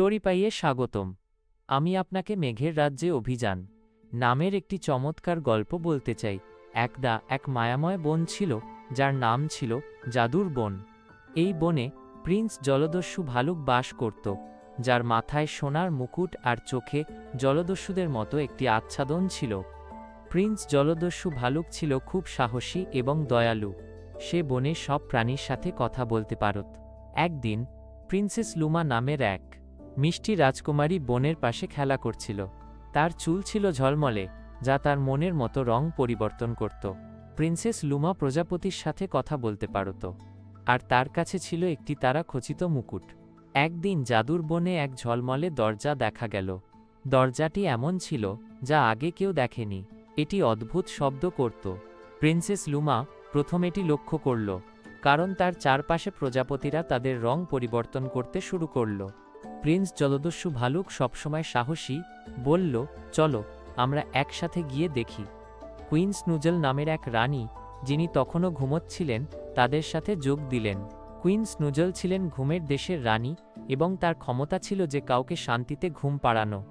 Story পাইয়ে স্বাগতম। আমি আপনাকে মেঘের রাজ্যে অভিযান। নামের একটি চমৎকার গল্প বলতে চাই। একদা এক মায়াময় বন ছিল, যার নাম ছিল জাদুর বন। এই বনে প্রিন্স জলদস্যু ভালুক বাস করত, যার মাথায় সোনার মুকুট আর চোখে জলদস্যুদের মতো একটি আচ্ছাদন ছিল। প্রিন্স জলদস্যু ভালুক ছিল খুব সাহসী এবং দয়ালু। সে বনে সব প্রাণীর সাথে কথা বলতে পারত। একদিন, প্রিন্সেস লুমা নামের এক মিষ্টি রাজকুমারী বনের পাশে খেলা করছিল। তার চুল ছিল ঝলমলে, যা তার মনের মতো রং পরিবর্তন করত। প্রিন্সেস লুমা প্রজাপতির সাথে কথা বলতে পারত। আর তার কাছে ছিল একটি তারা খচিত মুকুট। একদিন জাদুর বনে এক ঝলমলে দরজা দেখা গেল। দরজাটি এমন ছিল, যা আগে কেউ দেখেনি। এটি অদ্ভুত শব্দ করত। প্রিন্সেস লুমা প্রথম এটি লক্ষ্য করল, কারণ তার চারপাশে প্রজাপতিরা তাদের রং পরিবর্তন করতে শুরু করল। প্রিন্স জলদস্যু ভালুক সবসময় সাহসী, বলল, চলো, আমরা একসাথে গিয়ে দেখি। কুইন্স নুজল নামের এক রানী, যিনি তখনও ঘুমোচ্ছিলেন, তাদের সাথে যোগ দিলেন। কুইন্স নুজল ছিলেন ঘুমের দেশের রানী এবং তার ক্ষমতা ছিল যে কাউকে শান্তিতে ঘুম পাড়ানো।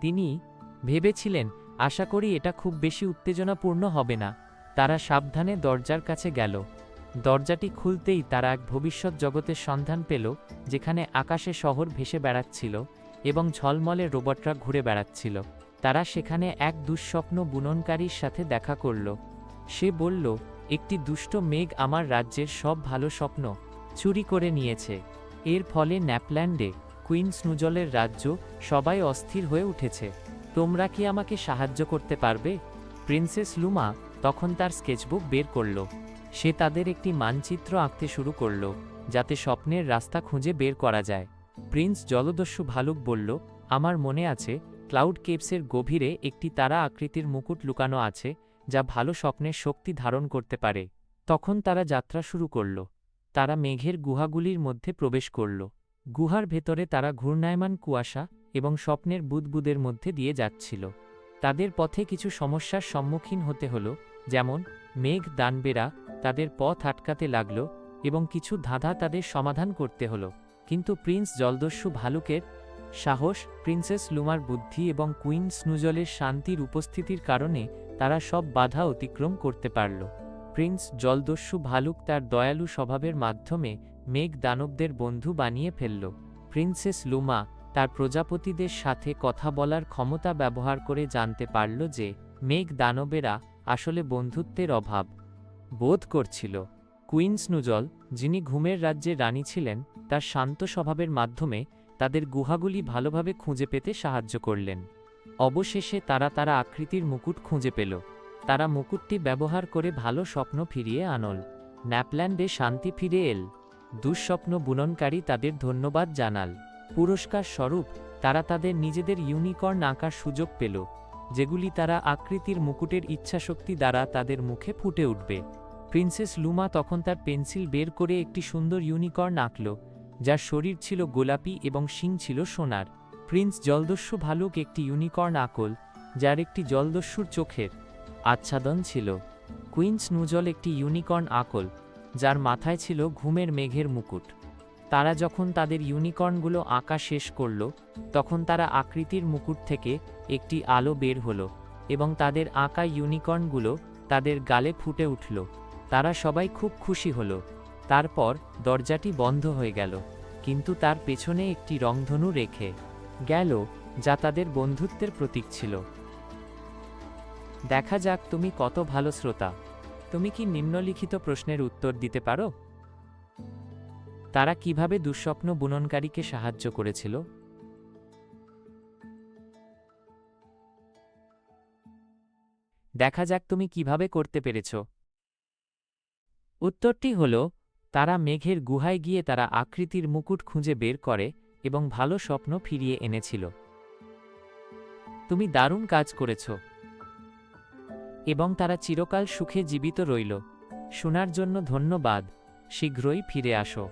তিনি ভেবেছিলেন, আশা করি এটা খুব বেশি উত্তেজনাপূর্ণ হবে না। তারা সাবধানে দরজার কাছে গেল। দরজাটি খুলতেই তারা এক ভবিষ্যৎ জগতের সন্ধান পেল, যেখানে আকাশে শহর ভেসে বেড়াচ্ছিল এবং ঝলমলে রোবটরা ঘুরে বেড়াচ্ছিল। তারা সেখানে এক দুঃস্বপ্ন বুননকারীর সাথে দেখা করল। সে বলল, একটি দুষ্ট মেঘ আমার রাজ্যের সব ভালো স্বপ্ন চুরি করে নিয়েছে। এর ফলে ন্যাপল্যান্ডে কুইন্স নুজলের রাজ্য সবাই অস্থির হয়ে উঠেছে। তোমরা কি আমাকে সাহায্য করতে পারবে? প্রিন্সেস লুমা তখন তার স্কেচবুক বের করল। সে তাদের একটি মানচিত্র আঁকতে শুরু করল, যাতে স্বপ্নের রাস্তা খুঁজে বের করা যায়। প্রিন্স জলদস্যু ভালুক বলল, আমার মনে আছে, ক্লাউড কেপসের গভীরে একটি তারা আকৃতির মুকুট লুকানো আছে, যা ভালো স্বপ্নের শক্তি ধারণ করতে পারে। তখন তারা যাত্রা শুরু করল। তারা মেঘের গুহাগুলির মধ্যে প্রবেশ করল। গুহার ভেতরে তারা ঘূর্ণায়মান কুয়াশা এবং স্বপ্নের বুদবুদের মধ্যে দিয়ে যাচ্ছিল। তাদের পথে কিছু সমস্যার সম্মুখীন হতে হল, যেমন মেঘ দানবেরা তাদের পথ আটকাতে লাগল এবং কিছু ধাঁধা তাদের সমাধান করতে হল। কিন্তু প্রিন্স জলদস্যু ভালুকের সাহস, প্রিন্সেস লুমার বুদ্ধি এবং কুইন স্নুজলের শান্তির উপস্থিতির কারণে তারা সব বাধা অতিক্রম করতে পারল। প্রিন্স জলদস্যু ভালুক তার দয়ালু স্বভাবের মাধ্যমে মেঘ দানবদের বন্ধু বানিয়ে ফেলল। প্রিন্সেস লুমা তার প্রজাপতিদের সাথে কথা বলার ক্ষমতা ব্যবহার করে জানতে পারল যে মেঘ দানবেরা আসলে বন্ধুত্বের অভাব। বোধ করছিল। কুইন্স নুজল যিনি ঘুমের রাজ্যে রানী ছিলেন, তার শান্ত স্বভাবের মাধ্যমে তাদের গুহাগুলি ভালোভাবে খুঁজে পেতে সাহায্য করলেন। অবশেষে তারা তারা আকৃতির মুকুট খুঁজে পেল। তারা মুকুটটি ব্যবহার করে ভালো স্বপ্ন ফিরিয়ে আনল। ন্যাপল্যান্ডে শান্তি ফিরে এল। দুঃস্বপ্ন বুননকারী তাদের ধন্যবাদ জানাল। পুরস্কার স্বরূপ, তারা তাদের নিজেদের ইউনিকর্ন আঁকার সুযোগ পেল, যেগুলি তারা আকৃতির মুকুটের ইচ্ছাশক্তি দ্বারা তাদের মুখে ফুটে উঠবে। প্রিন্সেস লুমা তখন তার পেন্সিল বের করে একটি সুন্দর ইউনিকর্ন আঁকল, যার শরীর ছিল গোলাপি এবং শিং ছিল সোনার। প্রিন্স জলদস্যু ভালুক একটি ইউনিকর্ন আকল, যার একটি জলদস্যুর চোখের আচ্ছাদন ছিল। কুইন্স নুজল একটি ইউনিকর্ন আকল, যার মাথায় ছিল ঘুমের মেঘের মুকুট। তারা যখন তাদের ইউনিকর্নগুলো আঁকা শেষ করল, তখন তারা আকৃতির মুকুট থেকে একটি আলো বের হলো এবং তাদের আঁকা ইউনিকর্নগুলো তাদের গালে ফুটে উঠল। তারা সবাই খুব খুশি হলো। তারপর দরজাটি বন্ধ হয়ে গেল, কিন্তু তার পেছনে একটি রংধনু রেখে গেল যা তাদের বন্ধুত্বের প্রতীক ছিল। দেখা যাক তুমি কত ভালো শ্রোতা। তুমি কি নিম্নলিখিত প্রশ্নের উত্তর দিতে পারো? তারা কীভাবে দুঃস্বপ্ন বুননকারীকে সাহায্য করেছিল? দেখা যাক তুমি কীভাবে করতে পেরেছ। উত্তরটি হল, তারা মেঘের গুহায় গিয়ে তারা আকৃতির মুকুট খুঁজে বের করে এবং ভালো স্বপ্ন ফিরিয়ে এনেছিল। তুমি দারুণ কাজ করেছ। এবং তারা চিরকাল সুখে জীবিত রইল। শোনার জন্য ধন্যবাদ। শীঘ্রই ফিরে আসো।